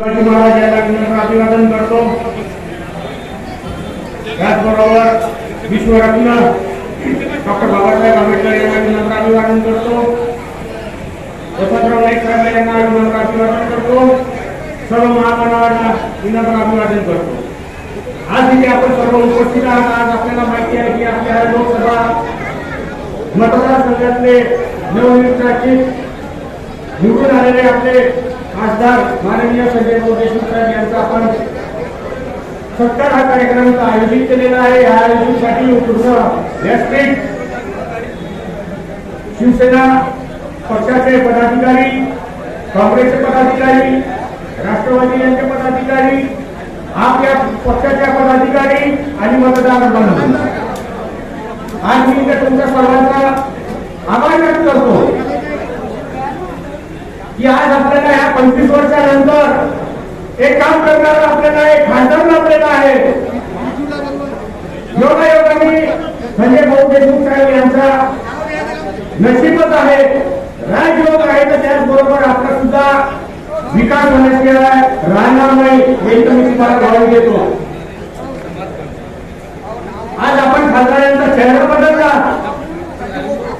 शिवाजी महाराज यांना विनम्र अभिवादन करतो. त्याचबरोबर विश्वरत्न डॉक्टर बाबासाहेब आंबेडकर यांना विनम्र अभिवादन करतो. वसंतराव नाईक साहेब यांना विनम्र अभिवादन करतो. सर्व महामानवांना विनम्र अभिवादन करतो. आज इथे आपण सर्व उपस्थित आहात. आज आपल्याला माहिती आहे की आपल्या लोकसभा मतदारसंघातले नवनियुक्ताचे निवडून आलेले आपले खासदार माननीय संजय भाऊ देशमुख साहेब यांचा आपण सत्कार हा कार्यक्रम आयोजित केलेला आहे. या आयोजनासाठी पूर्ण व्यासपीठ शिवसेना पक्षाचे पदाधिकारी काँग्रेसचे पदाधिकारी राष्ट्रवादी यांचे पदाधिकारी आपल्या पक्षाच्या पदाधिकारी आणि मतदार आज मी तुमच्या सर्वांचा आभार व्यक्त करतो. की आज आपल्याला ह्या पंचवीस वर्षानंतर एक काम करणार आपल्याला एक खासदार लाभलेला आहे. योगायोगाने संजय भाऊ देशमुख साहेब यांचा नशीबच आहे. राजयोग आहे तर त्याचबरोबर आपला सुद्धा विकास होण्याशिवाय राहणार नाही हे तर मी तुम्हाला ग्वाही देतो. आज आपण खासदारांचा चेहरा बदलला.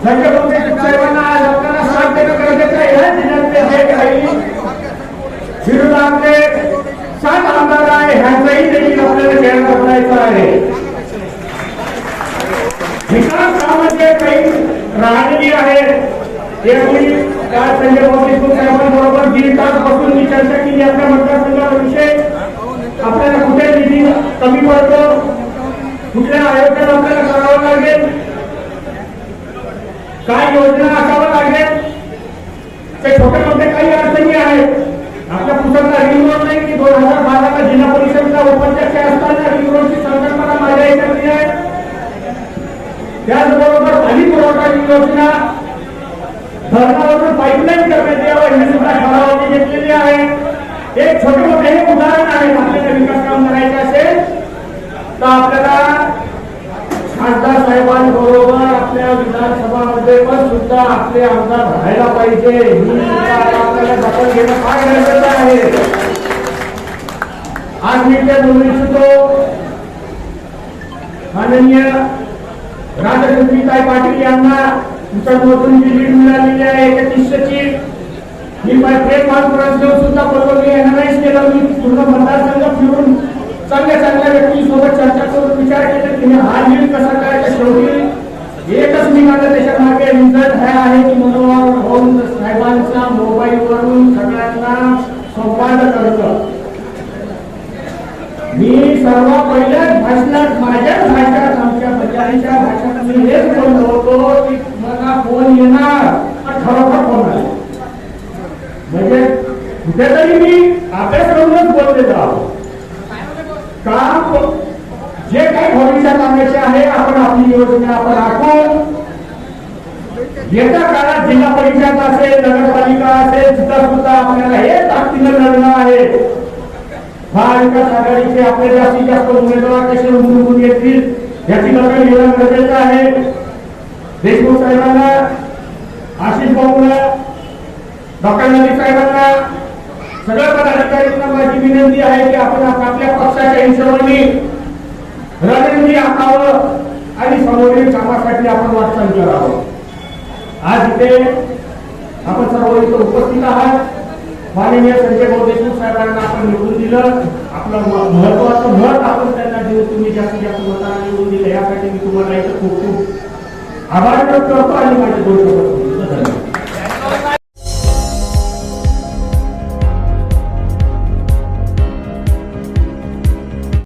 संजय भाऊ देशमुख साहेबांना आज आपल्याला साथ देणं गरजेचं आहे ह्या जिल्ह्यातले जे काही विरोधातले सात आमदार आहे ह्यांचाही देखील आपल्याला करायचा आहे. विकास कामाचे काही राहलेली आहेत. ते आम्ही संजय देशमुख साहेबांबरोबर दीड तास बसून मी चर्चा केली आपल्या मतदारसंघाविषयी आपल्याला कुठे निधी कमी पडतो? कुठल्या आयोजन आपल्याला करावं लागेल? काय योजना असावं लागेल? ते छोटे मोठे काही अडचणी आहेत. आपल्या रिंग रोड नाही की दोन हजार बाराला जिल्हा परिषदचा उपाध्यक्ष असताना रिंग रोडची संकल्पना माझ्या याच्यातली आहे. त्याचबरोबर पाणी पुरवठा योजना धरणावरून पाईपलाईन करण्यात यावं ही सुद्धा ठरावाने घेतलेली आहे. एक छोटे मोठे हे उदाहरण आहे आपल्याला विकास काम करायचे असेल तर आपल्याला खासदार साहेबांबरोबर सुद्धा आपले आमदार राहायला पाहिजे. ही सुद्धा आपल्याला दखल घेणं फार गरजेचं आहे. आज मी ते बोलू इच्छितो. माननीय राजचंद्रिताई पाटील यांना तुमच्यामधून जी लीड मिळालेली आहे. त्या एकतीसशेची मी प्रेम कॉन्फरन्स घेऊन सुद्धा बोलवली अनालाइज केलं. मी पूर्ण मतदारसंघ फिरून चांगल्या चांगल्या व्यक्तींसोबत चर्चा करून विचार केला. की हा लीड कसा काय? तर शेवटी एकच रिझल्ट आहे की मनोहर साहेबांचा मोबाईलवरून सगळ्यांना संवाद करतं. मी सर्व भाषणात भाषणात आमच्या भाषणात मी हेच बोललो होतो की मला फोन येणार खरोखर फोन आला म्हणजे कुठेतरी मी अभ्यास करूनच बोललेलो आहोत काम जे काही भविष्यात आणायचे आहे आपण आपली योजना आपण आखून येत्या काळात जिल्हा परिषद असेल नगरपालिका असेल सुद्धा सुद्धा आपल्याला हे ताकदीनं लढणं आहे. महाविकास आघाडीचे आपले जास्तीत जास्त उमेदवार कसे उमटून येतील याची दखल घेणं गरजेचं आहे. देशमुख साहेबांना आशिष भाऊला डॉक्टर नदी साहेबांना सगळ्या पदाधिकाऱ्यांना माझी विनंती आहे की आपण आपल्या पक्षाच्या हिशोबाने रणनीती आखावं आणि समोरील कामासाठी आपण वाटचाल करावं. आज इथे आपण सर्व इथं उपस्थित आहात. माननीय संजय भाऊ देशमुख साहेबांना आपण निवडून दिलं. आपलं महत्वाचं मत आपण त्यांना देऊ तुम्ही जास्तीत जास्त मतांना निवडून दिलं. यासाठी मी तुम्हाला इथं खूप खूप आभार व्यक्त करतो आणि माझे दोन शब्द